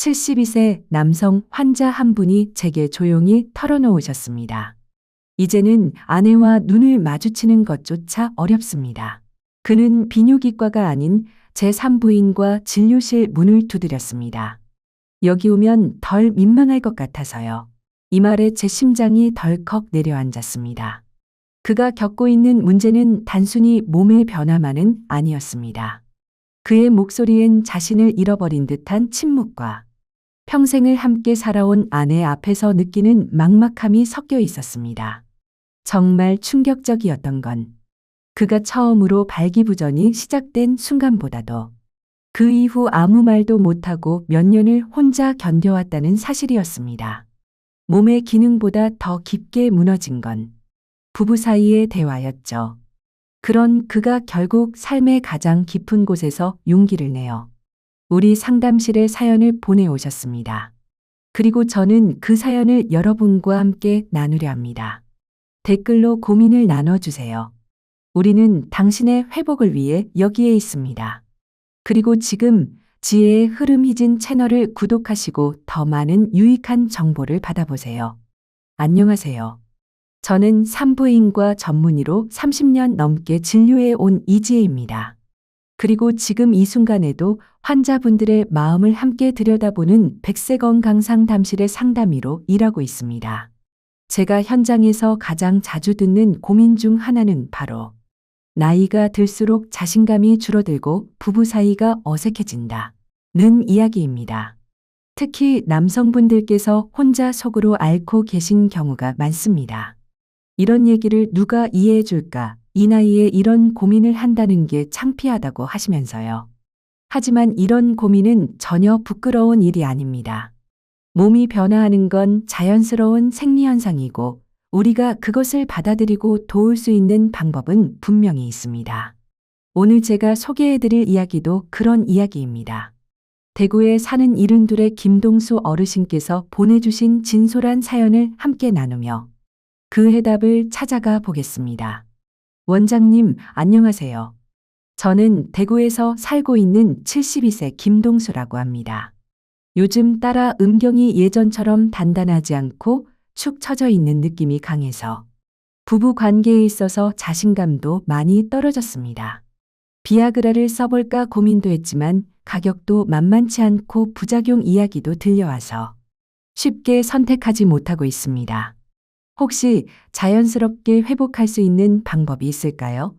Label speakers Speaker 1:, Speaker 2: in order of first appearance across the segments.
Speaker 1: 72세 남성 환자 한 분이 제게 조용히 털어놓으셨습니다. 이제는 아내와 눈을 마주치는 것조차 어렵습니다. 그는 비뇨기과가 아닌 제3부인과 진료실 문을 두드렸습니다. 여기 오면 덜 민망할 것 같아서요. 이 말에 제 심장이 덜컥 내려앉았습니다. 그가 겪고 있는 문제는 단순히 몸의 변화만은 아니었습니다. 그의 목소리엔 자신을 잃어버린 듯한 침묵과 평생을 함께 살아온 아내 앞에서 느끼는 막막함이 섞여 있었습니다. 정말 충격적이었던 건 그가 처음으로 발기부전이 시작된 순간보다도 그 이후 아무 말도 못하고 몇 년을 혼자 견뎌왔다는 사실이었습니다. 몸의 기능보다 더 깊게 무너진 건 부부 사이의 대화였죠. 그런 그가 결국 삶의 가장 깊은 곳에서 용기를 내어 우리 상담실에 사연을 보내오셨습니다. 그리고 저는 그 사연을 여러분과 함께 나누려 합니다. 댓글로 고민을 나눠주세요. 우리는 당신의 회복을 위해 여기에 있습니다. 그리고 지금 지혜의 흐름 희진 채널을 구독하시고 더 많은 유익한 정보를 받아보세요. 안녕하세요. 저는 산부인과 전문의로 30년 넘게 진료해 온 이지혜입니다. 그리고 지금 이 순간에도 환자분들의 마음을 함께 들여다보는 백세건 강 상담실의 상담의로 일하고 있습니다. 제가 현장에서 가장 자주 듣는 고민 중 하나는 바로 나이가 들수록 자신감이 줄어들고 부부 사이가 어색해진다. 는 이야기입니다. 특히 남성분들께서 혼자 속으로 앓고 계신 경우가 많습니다. 이런 얘기를 누가 이해해 줄까? 이 나이에 이런 고민을 한다는 게 창피하다고 하시면서요. 하지만 이런 고민은 전혀 부끄러운 일이 아닙니다. 몸이 변화하는 건 자연스러운 생리현상이고 우리가 그것을 받아들이고 도울 수 있는 방법은 분명히 있습니다. 오늘 제가 소개해드릴 이야기도 그런 이야기입니다. 대구에 사는 이른둘의 김동수 어르신께서 보내주신 진솔한 사연을 함께 나누며 그 해답을 찾아가 보겠습니다. 원장님, 안녕하세요. 저는 대구에서 살고 있는 72세 김동수라고 합니다. 요즘 따라 음경이 예전처럼 단단하지 않고 축 처져 있는 느낌이 강해서 부부 관계에 있어서 자신감도 많이 떨어졌습니다. 비아그라를 써볼까 고민도 했지만 가격도 만만치 않고 부작용 이야기도 들려와서 쉽게 선택하지 못하고 있습니다. 혹시 자연스럽게 회복할 수 있는 방법이 있을까요?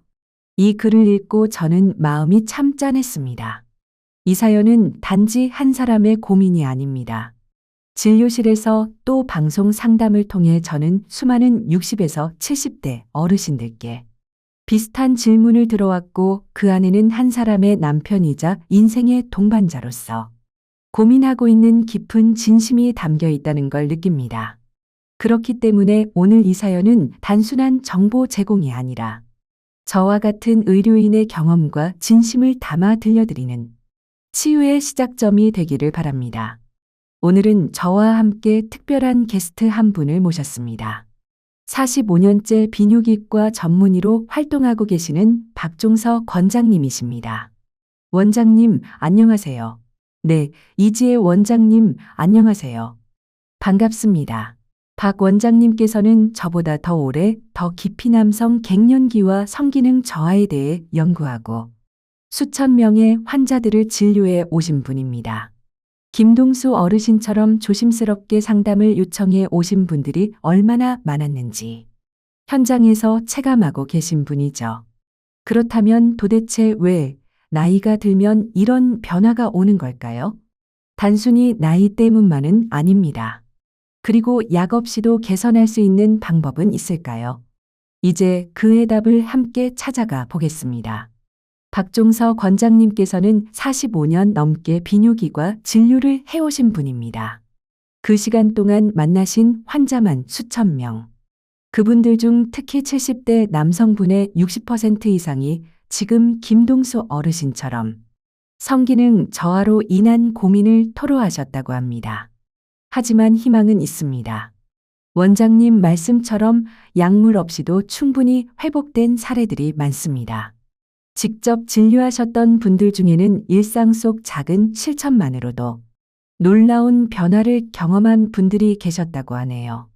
Speaker 1: 이 글을 읽고 저는 마음이 참 짠했습니다. 이 사연은 단지 한 사람의 고민이 아닙니다. 진료실에서 또 방송 상담을 통해 저는 수많은 60에서 70대 어르신들께 비슷한 질문을 들어왔고 그 안에는 한 사람의 남편이자 인생의 동반자로서 고민하고 있는 깊은 진심이 담겨 있다는 걸 느낍니다. 그렇기 때문에 오늘 이 사연은 단순한 정보 제공이 아니라 저와 같은 의료인의 경험과 진심을 담아 들려드리는 치유의 시작점이 되기를 바랍니다. 오늘은 저와 함께 특별한 게스트 한 분을 모셨습니다. 45년째 비뇨기과 전문의로 활동하고 계시는 박종서 권장님이십니다. 원장님, 안녕하세요. 네, 이지혜 원장님, 안녕하세요. 반갑습니다. 박 원장님께서는 저보다 더 오래 더 깊이 남성 갱년기와 성기능 저하에 대해 연구하고 수천 명의 환자들을 진료해 오신 분입니다. 김동수 어르신처럼 조심스럽게 상담을 요청해 오신 분들이 얼마나 많았는지 현장에서 체감하고 계신 분이죠. 그렇다면 도대체 왜 나이가 들면 이런 변화가 오는 걸까요? 단순히 나이 때문만은 아닙니다. 그리고 약 없이도 개선할 수 있는 방법은 있을까요? 이제 그 해 답을 함께 찾아가 보겠습니다. 박종서 권장님께서는 45년 넘게 비뇨기과 진료를 해오신 분입니다. 그 시간 동안 만나신 환자만 수천 명. 그분들 중 특히 70대 남성분의 60% 이상이 지금 김동수 어르신처럼 성기능 저하로 인한 고민을 토로하셨다고 합니다. 하지만 희망은 있습니다. 원장님 말씀처럼 약물 없이도 충분히 회복된 사례들이 많습니다. 직접 진료하셨던 분들 중에는 일상 속 작은 실천만으로도 놀라운 변화를 경험한 분들이 계셨다고 하네요.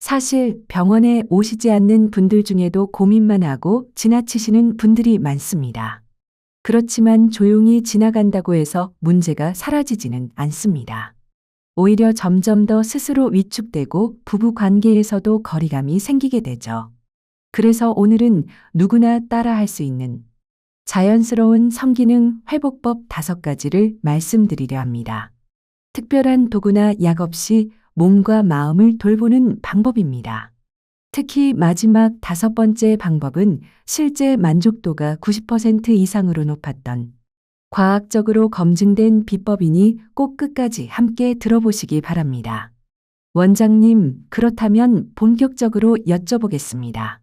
Speaker 1: 사실 병원에 오시지 않는 분들 중에도 고민만 하고 지나치시는 분들이 많습니다. 그렇지만 조용히 지나간다고 해서 문제가 사라지지는 않습니다. 오히려 점점 더 스스로 위축되고 부부 관계에서도 거리감이 생기게 되죠. 그래서 오늘은 누구나 따라 할 수 있는 자연스러운 성기능 회복법 다섯 가지를 말씀드리려 합니다. 특별한 도구나 약 없이 몸과 마음을 돌보는 방법입니다. 특히 마지막 다섯 번째 방법은 실제 만족도가 90% 이상으로 높았던 과학적으로 검증된 비법이니 꼭 끝까지 함께 들어보시기 바랍니다. 원장님, 그렇다면 본격적으로 여쭤보겠습니다.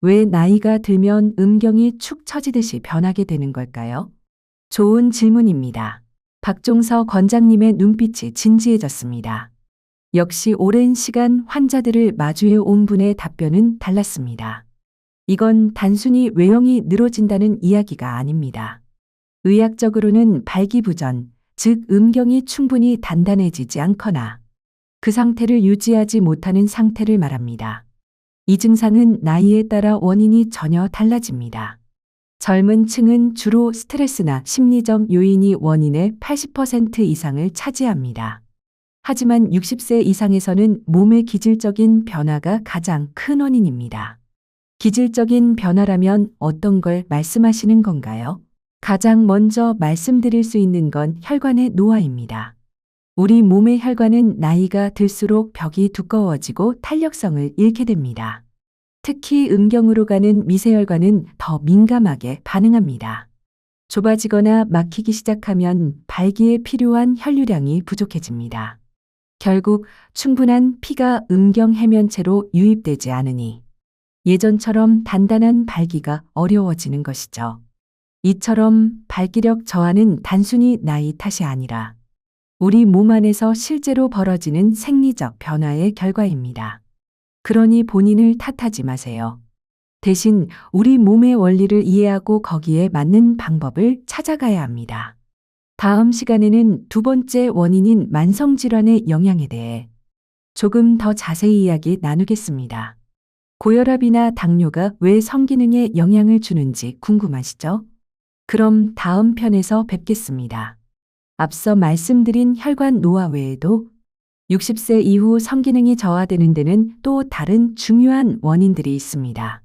Speaker 1: 왜 나이가 들면 음경이 축 처지듯이 변하게 되는 걸까요? 좋은 질문입니다. 박종서 권장님의 눈빛이 진지해졌습니다. 역시 오랜 시간 환자들을 마주해 온 분의 답변은 달랐습니다. 이건 단순히 외형이 늘어진다는 이야기가 아닙니다. 의학적으로는 발기부전, 즉 음경이 충분히 단단해지지 않거나 그 상태를 유지하지 못하는 상태를 말합니다. 이 증상은 나이에 따라 원인이 전혀 달라집니다. 젊은 층은 주로 스트레스나 심리적 요인이 원인의 80% 이상을 차지합니다. 하지만 60세 이상에서는 몸의 기질적인 변화가 가장 큰 원인입니다. 기질적인 변화라면 어떤 걸 말씀하시는 건가요? 가장 먼저 말씀드릴 수 있는 건 혈관의 노화입니다. 우리 몸의 혈관은 나이가 들수록 벽이 두꺼워지고 탄력성을 잃게 됩니다. 특히 음경으로 가는 미세혈관은 더 민감하게 반응합니다. 좁아지거나 막히기 시작하면 발기에 필요한 혈류량이 부족해집니다. 결국 충분한 피가 음경 해면체로 유입되지 않으니 예전처럼 단단한 발기가 어려워지는 것이죠. 이처럼 발기력 저하는 단순히 나이 탓이 아니라 우리 몸 안에서 실제로 벌어지는 생리적 변화의 결과입니다. 그러니 본인을 탓하지 마세요. 대신 우리 몸의 원리를 이해하고 거기에 맞는 방법을 찾아가야 합니다. 다음 시간에는 두 번째 원인인 만성질환의 영향에 대해 조금 더 자세히 이야기 나누겠습니다. 고혈압이나 당뇨가 왜 성기능에 영향을 주는지 궁금하시죠? 그럼 다음 편에서 뵙겠습니다. 앞서 말씀드린 혈관 노화 외에도 60세 이후 성기능이 저하되는 데는 또 다른 중요한 원인들이 있습니다.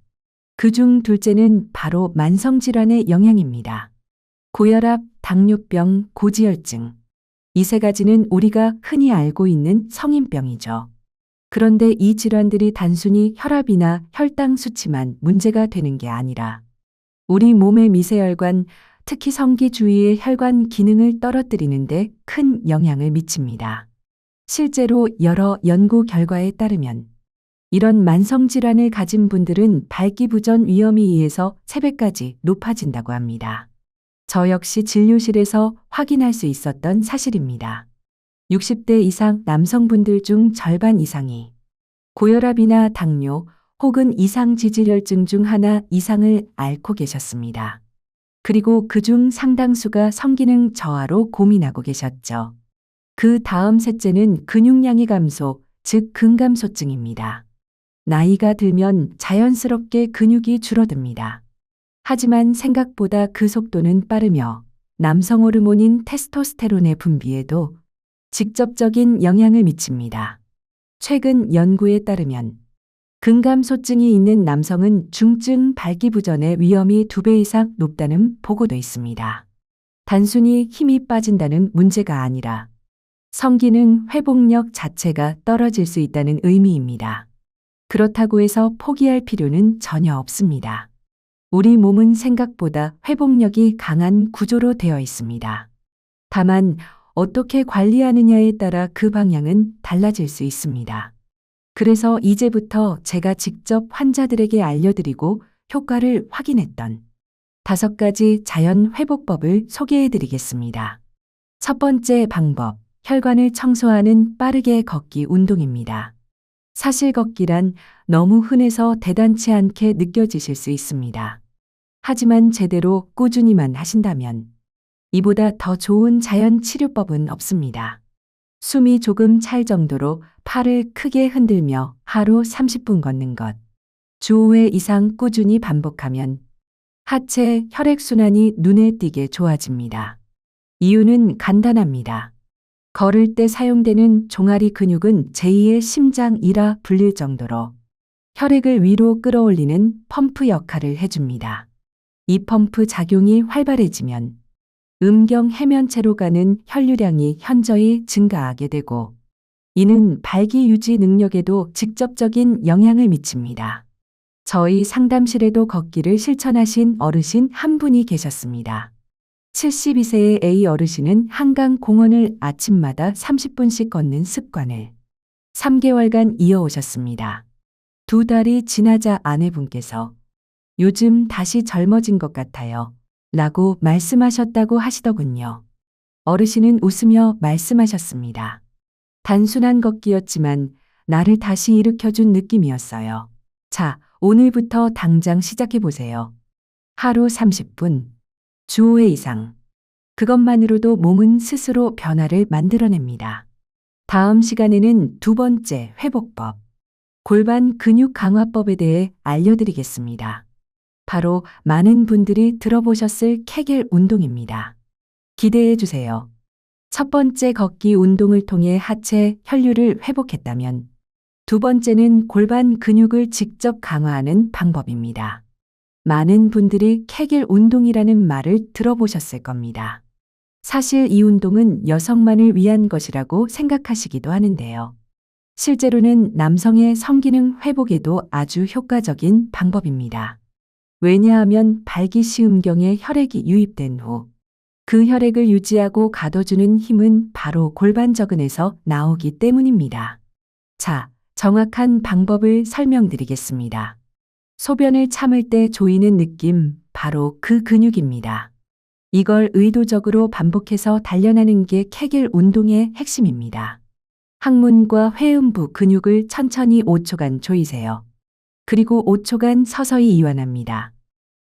Speaker 1: 그 중 둘째는 바로 만성질환의 영향입니다. 고혈압, 당뇨병, 고지혈증. 이 세 가지는 우리가 흔히 알고 있는 성인병이죠. 그런데 이 질환들이 단순히 혈압이나 혈당 수치만 문제가 되는 게 아니라 우리 몸의 미세혈관, 특히 성기 주위의 혈관 기능을 떨어뜨리는데 큰 영향을 미칩니다. 실제로 여러 연구 결과에 따르면 이런 만성질환을 가진 분들은 발기부전 위험이 2에서 3배까지 높아진다고 합니다. 저 역시 진료실에서 확인할 수 있었던 사실입니다. 60대 이상 남성분들 중 절반 이상이 고혈압이나 당뇨 혹은 이상 지질혈증 중 하나 이상을 앓고 계셨습니다. 그리고 그 중 상당수가 성기능 저하로 고민하고 계셨죠. 그 다음 셋째는 근육량의 감소, 즉 근감소증입니다. 나이가 들면 자연스럽게 근육이 줄어듭니다. 하지만 생각보다 그 속도는 빠르며 남성 호르몬인 테스토스테론의 분비에도 직접적인 영향을 미칩니다. 최근 연구에 따르면 근감소증이 있는 남성은 중증 발기부전의 위험이 두 배 이상 높다는 보고도 있습니다. 단순히 힘이 빠진다는 문제가 아니라 성기능 회복력 자체가 떨어질 수 있다는 의미입니다. 그렇다고 해서 포기할 필요는 전혀 없습니다. 우리 몸은 생각보다 회복력이 강한 구조로 되어 있습니다. 다만 어떻게 관리하느냐에 따라 그 방향은 달라질 수 있습니다. 그래서 이제부터 제가 직접 환자들에게 알려드리고 효과를 확인했던 다섯 가지 자연 회복법을 소개해 드리겠습니다. 첫 번째 방법, 혈관을 청소하는 빠르게 걷기 운동입니다. 사실 걷기란 너무 흔해서 대단치 않게 느껴지실 수 있습니다. 하지만 제대로 꾸준히만 하신다면 이보다 더 좋은 자연 치료법은 없습니다. 숨이 조금 찰 정도로 팔을 크게 흔들며 하루 30분 걷는 것. 주 5회 이상 꾸준히 반복하면 하체 혈액순환이 눈에 띄게 좋아집니다. 이유는 간단합니다. 걸을 때 사용되는 종아리 근육은 제2의 심장이라 불릴 정도로 혈액을 위로 끌어올리는 펌프 역할을 해줍니다. 이 펌프 작용이 활발해지면 음경 해면체로 가는 혈류량이 현저히 증가하게 되고 이는 발기 유지 능력에도 직접적인 영향을 미칩니다. 저희 상담실에도 걷기를 실천하신 어르신 한 분이 계셨습니다. 72세의 A 어르신은 한강 공원을 아침마다 30분씩 걷는 습관을 3개월간 이어오셨습니다. 두 달이 지나자 아내분께서 요즘 다시 젊어진 것 같아요. 라고 말씀하셨다고 하시더군요. 어르신은 웃으며 말씀하셨습니다. 단순한 걷기였지만 나를 다시 일으켜준 느낌이었어요. 자, 오늘부터 당장 시작해보세요. 하루 30분, 주 5회 이상. 그것만으로도 몸은 스스로 변화를 만들어냅니다. 다음 시간에는 두 번째 회복법, 골반 근육 강화법에 대해 알려드리겠습니다. 바로 많은 분들이 들어보셨을 케겔 운동입니다. 기대해 주세요. 첫 번째 걷기 운동을 통해 하체 혈류를 회복했다면 두 번째는 골반 근육을 직접 강화하는 방법입니다. 많은 분들이 케겔 운동이라는 말을 들어보셨을 겁니다. 사실 이 운동은 여성만을 위한 것이라고 생각하시기도 하는데요. 실제로는 남성의 성기능 회복에도 아주 효과적인 방법입니다. 왜냐하면 발기시 음경에 혈액이 유입된 후 그 혈액을 유지하고 가둬주는 힘은 바로 골반저근에서 나오기 때문입니다. 자, 정확한 방법을 설명드리겠습니다. 소변을 참을 때 조이는 느낌, 바로 그 근육입니다. 이걸 의도적으로 반복해서 단련하는 게 케겔 운동의 핵심입니다. 항문과 회음부 근육을 천천히 5초간 조이세요. 그리고 5초간 서서히 이완합니다.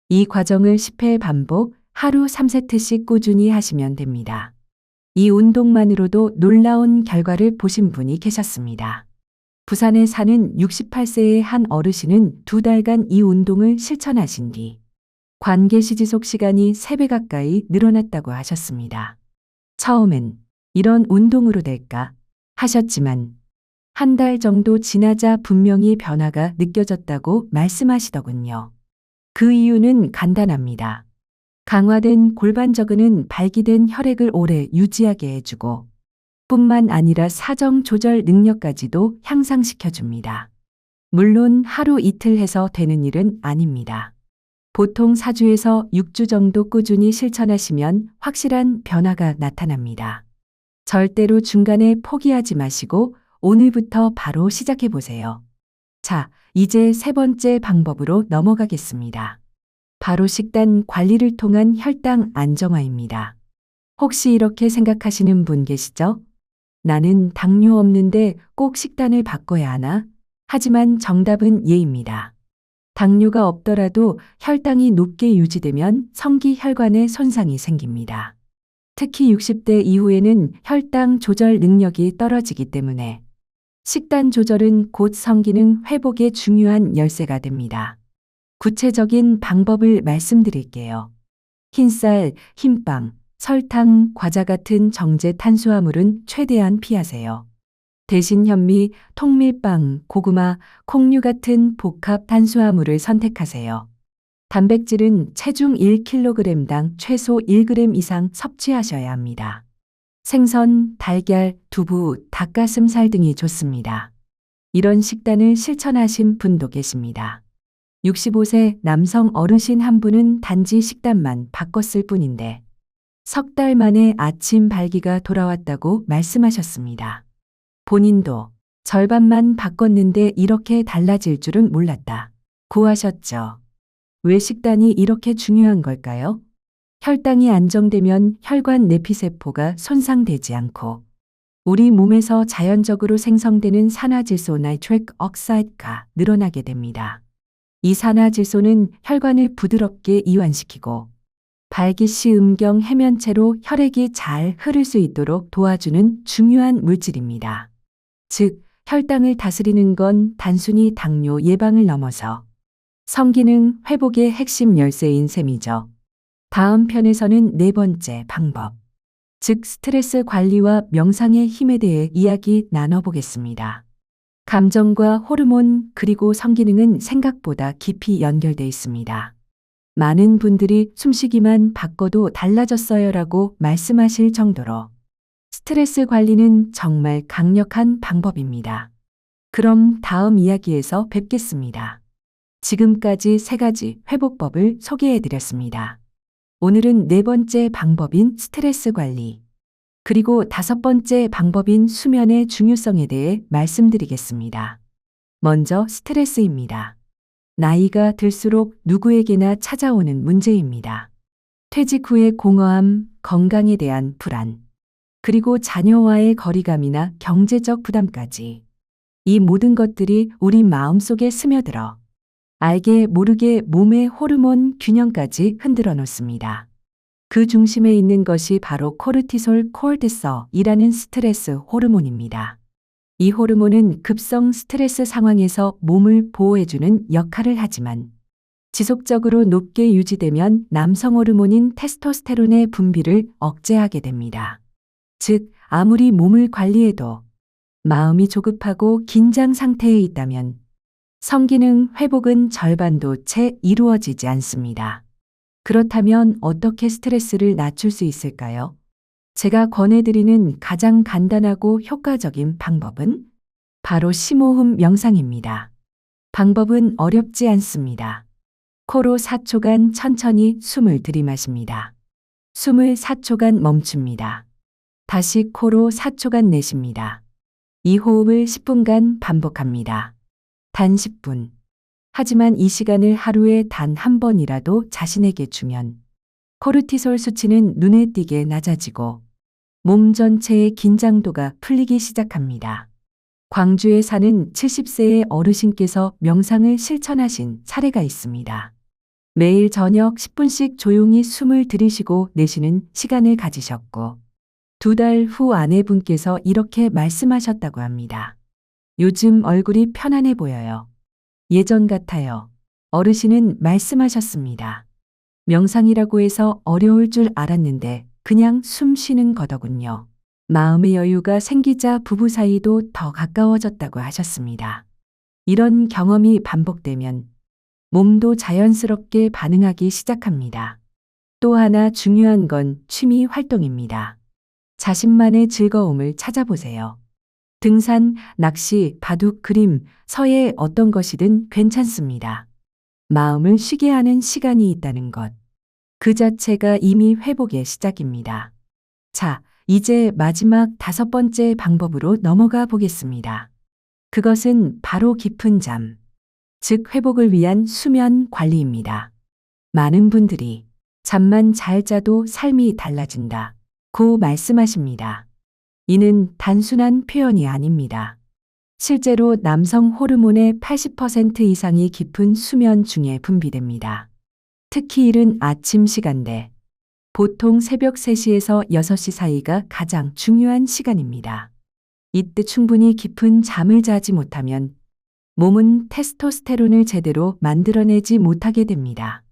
Speaker 1: 이 과정을 10회 반복, 하루 3세트씩 꾸준히 하시면 됩니다. 이 운동만으로도 놀라운 결과를 보신 분이 계셨습니다. 부산에 사는 68세의 한 어르신은 두 달간 이 운동을 실천하신 뒤 관계시 지속 시간이 3배 가까이 늘어났다고 하셨습니다. 처음엔 이런 운동으로 될까 하셨지만 한 달 정도 지나자 분명히 변화가 느껴졌다고 말씀하시더군요. 그 이유는 간단합니다. 강화된 골반저근은 발기된 혈액을 오래 유지하게 해주고 뿐만 아니라 사정 조절 능력까지도 향상시켜줍니다. 물론 하루 이틀 해서 되는 일은 아닙니다. 보통 4주에서 6주 정도 꾸준히 실천하시면 확실한 변화가 나타납니다. 절대로 중간에 포기하지 마시고 오늘부터 바로 시작해 보세요. 자, 이제 세 번째 방법으로 넘어가겠습니다. 바로 식단 관리를 통한 혈당 안정화입니다. 혹시 이렇게 생각하시는 분 계시죠? 나는 당뇨 없는데 꼭 식단을 바꿔야 하나? 하지만 정답은 예입니다. 당뇨가 없더라도 혈당이 높게 유지되면 성기 혈관에 손상이 생깁니다. 특히 60대 이후에는 혈당 조절 능력이 떨어지기 때문에 식단 조절은 곧 성기능 회복에 중요한 열쇠가 됩니다. 구체적인 방법을 말씀드릴게요. 흰쌀, 흰빵, 설탕, 과자 같은 정제 탄수화물은 최대한 피하세요. 대신 현미, 통밀빵, 고구마, 콩류 같은 복합 탄수화물을 선택하세요. 단백질은 체중 1kg당 최소 1g 이상 섭취하셔야 합니다. 생선, 달걀, 두부, 닭가슴살 등이 좋습니다. 이런 식단을 실천하신 분도 계십니다. 65세 남성 어르신 한 분은 단지 식단만 바꿨을 뿐인데 석 달 만에 아침 발기가 돌아왔다고 말씀하셨습니다. 본인도 절반만 바꿨는데 이렇게 달라질 줄은 몰랐다. 고하셨죠. 왜 식단이 이렇게 중요한 걸까요? 혈당이 안정되면 혈관 내피세포가 손상되지 않고 우리 몸에서 자연적으로 생성되는 산화질소 나이트릭 억사이드가 늘어나게 됩니다. 이 산화질소는 혈관을 부드럽게 이완시키고 발기시 음경 해면체로 혈액이 잘 흐를 수 있도록 도와주는 중요한 물질입니다. 즉, 혈당을 다스리는 건 단순히 당뇨 예방을 넘어서 성기능 회복의 핵심 열쇠인 셈이죠. 다음 편에서는 네 번째 방법, 즉 스트레스 관리와 명상의 힘에 대해 이야기 나눠보겠습니다. 감정과 호르몬 그리고 성기능은 생각보다 깊이 연결돼 있습니다. 많은 분들이 숨쉬기만 바꿔도 달라졌어요라고 말씀하실 정도로 스트레스 관리는 정말 강력한 방법입니다. 그럼 다음 이야기에서 뵙겠습니다. 지금까지 세 가지 회복법을 소개해 드렸습니다. 오늘은 네 번째 방법인 스트레스 관리, 그리고 다섯 번째 방법인 수면의 중요성에 대해 말씀드리겠습니다. 먼저 스트레스입니다. 나이가 들수록 누구에게나 찾아오는 문제입니다. 퇴직 후의 공허함, 건강에 대한 불안, 그리고 자녀와의 거리감이나 경제적 부담까지. 이 모든 것들이 우리 마음속에 스며들어 알게 모르게 몸의 호르몬 균형까지 흔들어 놓습니다. 그 중심에 있는 것이 바로 코르티솔 콜드서이라는 스트레스 호르몬입니다. 이 호르몬은 급성 스트레스 상황에서 몸을 보호해주는 역할을 하지만 지속적으로 높게 유지되면 남성 호르몬인 테스토스테론의 분비를 억제하게 됩니다. 즉, 아무리 몸을 관리해도 마음이 조급하고 긴장 상태에 있다면 성기능 회복은 절반도 채 이루어지지 않습니다. 그렇다면 어떻게 스트레스를 낮출 수 있을까요? 제가 권해드리는 가장 간단하고 효과적인 방법은 바로 심호흡 명상입니다. 방법은 어렵지 않습니다. 코로 4초간 천천히 숨을 들이마십니다. 숨을 4초간 멈춥니다. 다시 코로 4초간 내쉽니다. 이 호흡을 10분간 반복합니다. 단 10분. 하지만 이 시간을 하루에 단 한 번이라도 자신에게 주면 코르티솔 수치는 눈에 띄게 낮아지고 몸 전체의 긴장도가 풀리기 시작합니다. 광주에 사는 70세의 어르신께서 명상을 실천하신 사례가 있습니다. 매일 저녁 10분씩 조용히 숨을 들이쉬고 내쉬는 시간을 가지셨고 두 달 후 아내분께서 이렇게 말씀하셨다고 합니다. 요즘 얼굴이 편안해 보여요. 예전 같아요. 어르신은 말씀하셨습니다. 명상이라고 해서 어려울 줄 알았는데 그냥 숨 쉬는 거더군요. 마음의 여유가 생기자 부부 사이도 더 가까워졌다고 하셨습니다. 이런 경험이 반복되면 몸도 자연스럽게 반응하기 시작합니다. 또 하나 중요한 건 취미 활동입니다. 자신만의 즐거움을 찾아보세요. 등산, 낚시, 바둑, 그림, 서예 어떤 것이든 괜찮습니다. 마음을 쉬게 하는 시간이 있다는 것. 그 자체가 이미 회복의 시작입니다. 자, 이제 마지막 다섯 번째 방법으로 넘어가 보겠습니다. 그것은 바로 깊은 잠, 즉 회복을 위한 수면 관리입니다. 많은 분들이 잠만 잘 자도 삶이 달라진다. 고 말씀하십니다. 이는 단순한 표현이 아닙니다. 실제로 남성 호르몬의 80% 이상이 깊은 수면 중에 분비됩니다. 특히 이른 아침 시간대, 보통 새벽 3시에서 6시 사이가 가장 중요한 시간입니다. 이때 충분히 깊은 잠을 자지 못하면 몸은 테스토스테론을 제대로 만들어내지 못하게 됩니다.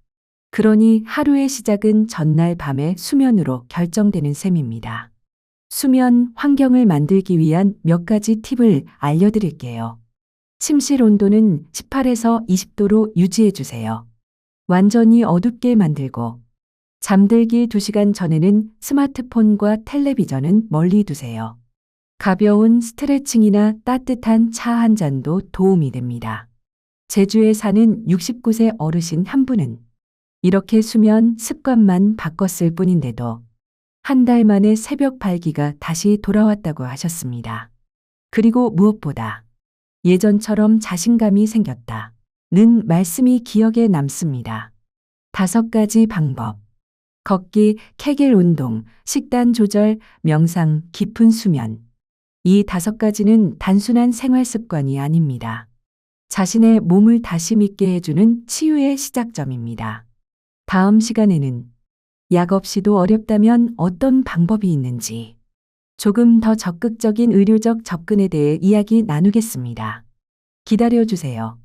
Speaker 1: 그러니 하루의 시작은 전날 밤의 수면으로 결정되는 셈입니다. 수면 환경을 만들기 위한 몇 가지 팁을 알려드릴게요. 침실 온도는 18에서 20도로 유지해 주세요. 완전히 어둡게 만들고 잠들기 2시간 전에는 스마트폰과 텔레비전은 멀리 두세요. 가벼운 스트레칭이나 따뜻한 차 한 잔도 도움이 됩니다. 제주에 사는 69세 어르신 한 분은 이렇게 수면 습관만 바꿨을 뿐인데도 한 달 만에 새벽 발기가 다시 돌아왔다고 하셨습니다. 그리고 무엇보다 예전처럼 자신감이 생겼다. 는 말씀이 기억에 남습니다. 다섯 가지 방법. 걷기, 케겔 운동, 식단 조절, 명상, 깊은 수면. 이 다섯 가지는 단순한 생활 습관이 아닙니다. 자신의 몸을 다시 믿게 해주는 치유의 시작점입니다. 다음 시간에는 약 없이도 어렵다면 어떤 방법이 있는지 조금 더 적극적인 의료적 접근에 대해 이야기 나누겠습니다. 기다려 주세요.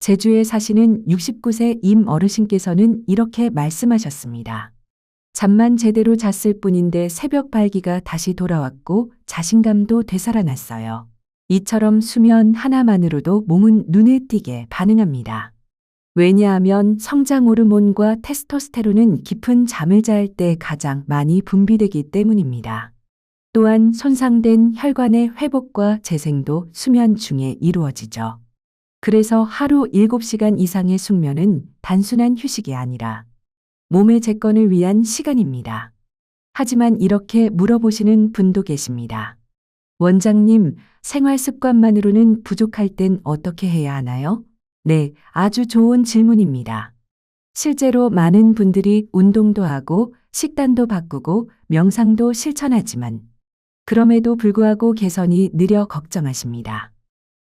Speaker 1: 제주에 사시는 69세 임 어르신께서는 이렇게 말씀하셨습니다. 잠만 제대로 잤을 뿐인데 새벽 발기가 다시 돌아왔고 자신감도 되살아났어요. 이처럼 수면 하나만으로도 몸은 눈에 띄게 반응합니다. 왜냐하면 성장 호르몬과 테스토스테론은 깊은 잠을 잘 때 가장 많이 분비되기 때문입니다. 또한 손상된 혈관의 회복과 재생도 수면 중에 이루어지죠. 그래서 하루 7시간 이상의 숙면은 단순한 휴식이 아니라 몸의 재건을 위한 시간입니다. 하지만 이렇게 물어보시는 분도 계십니다. 원장님, 생활 습관만으로는 부족할 땐 어떻게 해야 하나요? 네, 아주 좋은 질문입니다. 실제로 많은 분들이 운동도 하고 식단도 바꾸고 명상도 실천하지만 그럼에도 불구하고 개선이 느려 걱정하십니다.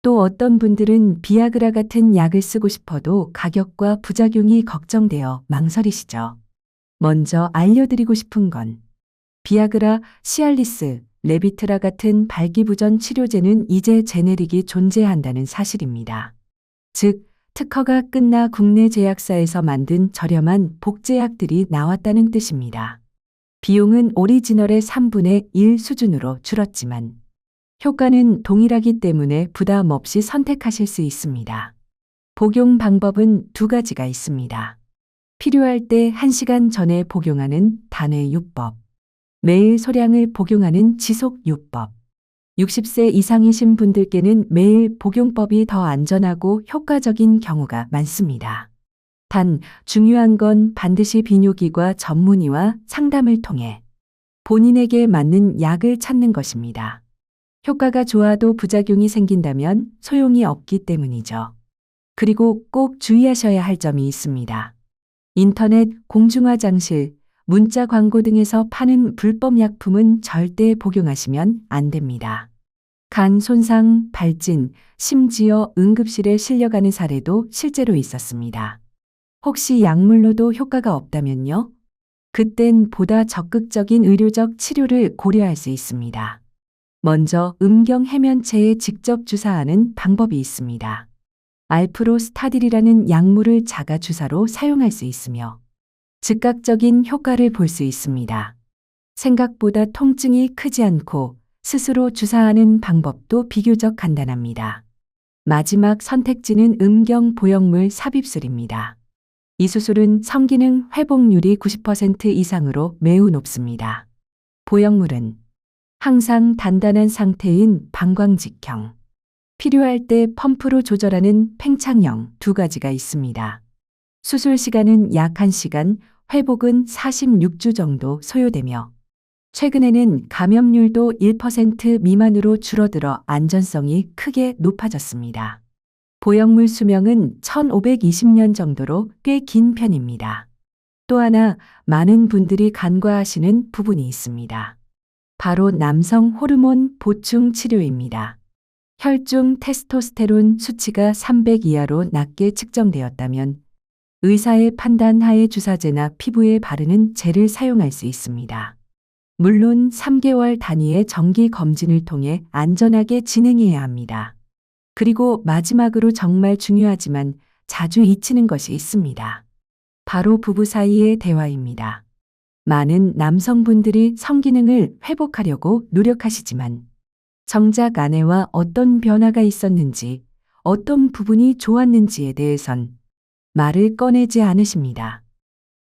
Speaker 1: 또 어떤 분들은 비아그라 같은 약을 쓰고 싶어도 가격과 부작용이 걱정되어 망설이시죠. 먼저 알려드리고 싶은 건 비아그라, 시알리스, 레비트라 같은 발기부전 치료제는 이제 제네릭이 존재한다는 사실입니다. 즉, 특허가 끝나 국내 제약사에서 만든 저렴한 복제약들이 나왔다는 뜻입니다. 비용은 오리지널의 3분의 1 수준으로 줄었지만 효과는 동일하기 때문에 부담 없이 선택하실 수 있습니다. 복용 방법은 두 가지가 있습니다. 필요할 때 1시간 전에 복용하는 단회 요법, 매일 소량을 복용하는 지속 요법. 60세 이상이신 분들께는 매일 복용법이 더 안전하고 효과적인 경우가 많습니다. 단, 중요한 건 반드시 비뇨기과 전문의와 상담을 통해 본인에게 맞는 약을 찾는 것입니다. 효과가 좋아도 부작용이 생긴다면 소용이 없기 때문이죠. 그리고 꼭 주의하셔야 할 점이 있습니다. 인터넷, 공중화장실, 문자 광고 등에서 파는 불법 약품은 절대 복용하시면 안 됩니다. 간 손상, 발진, 심지어 응급실에 실려가는 사례도 실제로 있었습니다. 혹시 약물로도 효과가 없다면요? 그땐 보다 적극적인 의료적 치료를 고려할 수 있습니다. 먼저 음경 해면체에 직접 주사하는 방법이 있습니다. 알프로스타딜이라는 약물을 자가 주사로 사용할 수 있으며 즉각적인 효과를 볼 수 있습니다. 생각보다 통증이 크지 않고 스스로 주사하는 방법도 비교적 간단합니다. 마지막 선택지는 음경 보형물 삽입술입니다. 이 수술은 성기능 회복률이 90% 이상으로 매우 높습니다. 보형물은 항상 단단한 상태인 방광직형, 필요할 때 펌프로 조절하는 팽창형 두 가지가 있습니다. 수술 시간은 약 1시간, 회복은 46주 정도 소요되며 최근에는 감염률도 1% 미만으로 줄어들어 안전성이 크게 높아졌습니다. 보형물 수명은 1520년 정도로 꽤 긴 편입니다. 또 하나 많은 분들이 간과하시는 부분이 있습니다. 바로 남성 호르몬 보충 치료입니다. 혈중 테스토스테론 수치가 300 이하로 낮게 측정되었다면 의사의 판단 하에 주사제나 피부에 바르는 젤을 사용할 수 있습니다. 물론 3개월 단위의 정기 검진을 통해 안전하게 진행해야 합니다. 그리고 마지막으로 정말 중요하지만 자주 잊히는 것이 있습니다. 바로 부부 사이의 대화입니다. 많은 남성분들이 성기능을 회복하려고 노력하시지만 정작 아내와 어떤 변화가 있었는지, 어떤 부분이 좋았는지에 대해선 말을 꺼내지 않으십니다.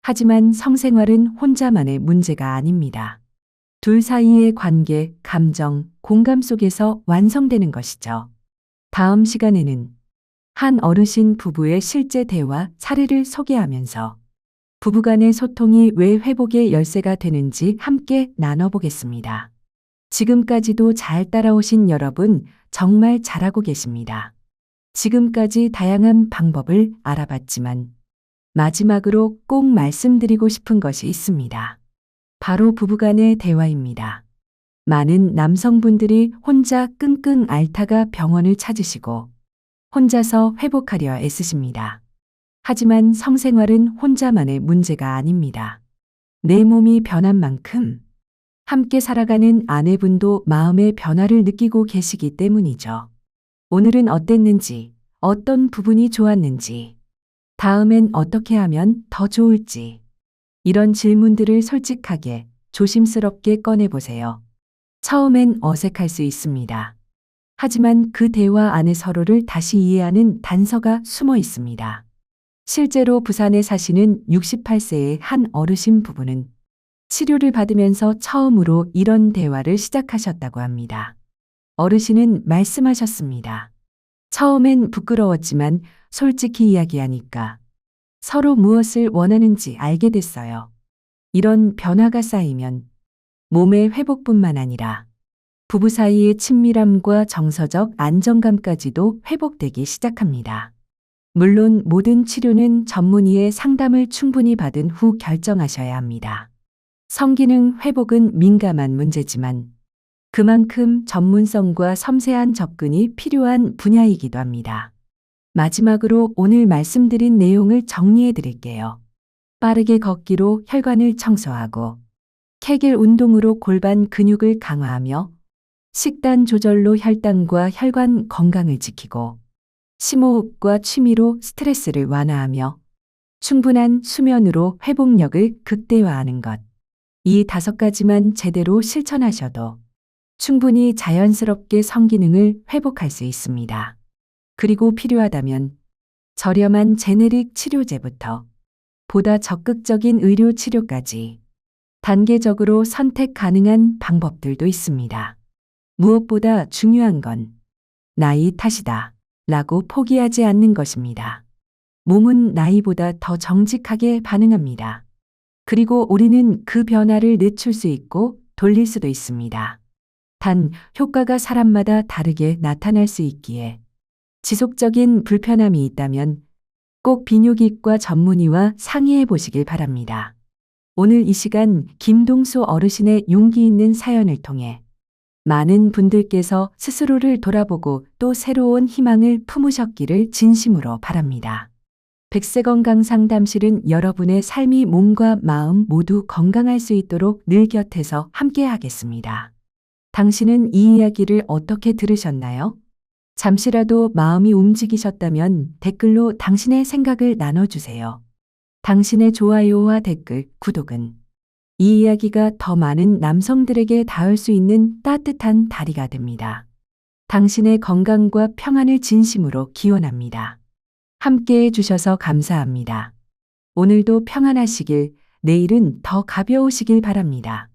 Speaker 1: 하지만 성생활은 혼자만의 문제가 아닙니다. 둘 사이의 관계, 감정, 공감 속에서 완성되는 것이죠. 다음 시간에는 한 어르신 부부의 실제 대화 사례를 소개하면서 부부간의 소통이 왜 회복의 열쇠가 되는지 함께 나눠보겠습니다. 지금까지도 잘 따라오신 여러분 정말 잘하고 계십니다. 지금까지 다양한 방법을 알아봤지만 마지막으로 꼭 말씀드리고 싶은 것이 있습니다. 바로 부부간의 대화입니다. 많은 남성분들이 혼자 끙끙 앓다가 병원을 찾으시고 혼자서 회복하려 애쓰십니다. 하지만 성생활은 혼자만의 문제가 아닙니다. 내 몸이 변한 만큼 함께 살아가는 아내분도 마음의 변화를 느끼고 계시기 때문이죠. 오늘은 어땠는지, 어떤 부분이 좋았는지, 다음엔 어떻게 하면 더 좋을지, 이런 질문들을 솔직하게, 조심스럽게 꺼내보세요. 처음엔 어색할 수 있습니다. 하지만 그 대화 안에 서로를 다시 이해하는 단서가 숨어 있습니다. 실제로 부산에 사시는 68세의 한 어르신 부부는 치료를 받으면서 처음으로 이런 대화를 시작하셨다고 합니다. 어르신은 말씀하셨습니다. 처음엔 부끄러웠지만 솔직히 이야기하니까 서로 무엇을 원하는지 알게 됐어요. 이런 변화가 쌓이면 몸의 회복뿐만 아니라 부부 사이의 친밀함과 정서적 안정감까지도 회복되기 시작합니다. 물론 모든 치료는 전문의의 상담을 충분히 받은 후 결정하셔야 합니다. 성기능 회복은 민감한 문제지만 그만큼 전문성과 섬세한 접근이 필요한 분야이기도 합니다. 마지막으로 오늘 말씀드린 내용을 정리해 드릴게요. 빠르게 걷기로 혈관을 청소하고 케겔 운동으로 골반 근육을 강화하며 식단 조절로 혈당과 혈관 건강을 지키고 심호흡과 취미로 스트레스를 완화하며 충분한 수면으로 회복력을 극대화하는 것. 이 다섯 가지만 제대로 실천하셔도 충분히 자연스럽게 성기능을 회복할 수 있습니다. 그리고 필요하다면 저렴한 제네릭 치료제부터 보다 적극적인 의료 치료까지 단계적으로 선택 가능한 방법들도 있습니다. 무엇보다 중요한 건 나이 탓이다 라고 포기하지 않는 것입니다. 몸은 나이보다 더 정직하게 반응합니다. 그리고 우리는 그 변화를 늦출 수 있고 돌릴 수도 있습니다. 단, 효과가 사람마다 다르게 나타날 수 있기에 지속적인 불편함이 있다면 꼭 비뇨기과 전문의와 상의해 보시길 바랍니다. 오늘 이 시간 김동수 어르신의 용기 있는 사연을 통해 많은 분들께서 스스로를 돌아보고 또 새로운 희망을 품으셨기를 진심으로 바랍니다. 백세건강 상담실은 여러분의 삶이 몸과 마음 모두 건강할 수 있도록 늘 곁에서 함께 하겠습니다. 당신은 이 이야기를 어떻게 들으셨나요? 잠시라도 마음이 움직이셨다면 댓글로 당신의 생각을 나눠주세요. 당신의 좋아요와 댓글, 구독은 이 이야기가 더 많은 남성들에게 닿을 수 있는 따뜻한 다리가 됩니다. 당신의 건강과 평안을 진심으로 기원합니다. 함께 해주셔서 감사합니다. 오늘도 평안하시길, 내일은 더 가벼우시길 바랍니다.